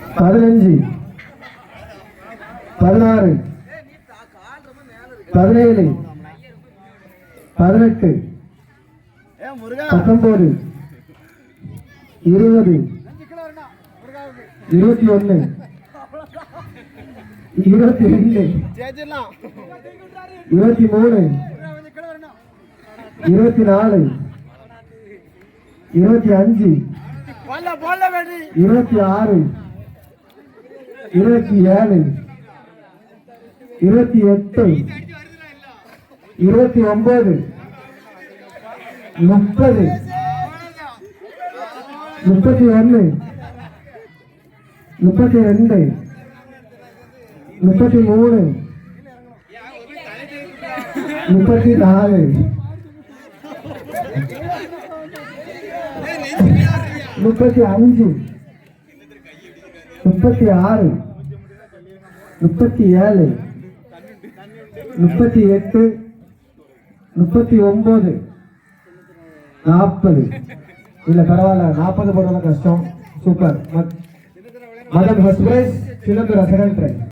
பதினஞ்சு. பதினாறு. பதினேழு. பதினெட்டு. பத்தொன்பது இருபது. இருபத்தி ஒன்று. இருபத்தி ரெண்டு. இருபத்தி மூணு. இருபத்தி நாலு. இருபத்தி அஞ்சு. இருபத்தி ஆறு. இருபத்தி ஏழு இருபத்தி எட்டு இருபத்தி ஒன்பது முப்பது முப்பத்தி ஒன்று முப்பத்தி ரெண்டு முப்பத்தி மூணு முப்பத்தி நாலு. முப்பத்தி அஞ்சு. முப்பத்தி ஆறு முப்பத்தி ஏழு முப்பத்தி எட்டு முப்பத்தி ஒன்பது நாற்பது. இல்லை பரவாயில்ல நாற்பது போடுறது கஷ்டம். Super. Madan first prize Silambu second prize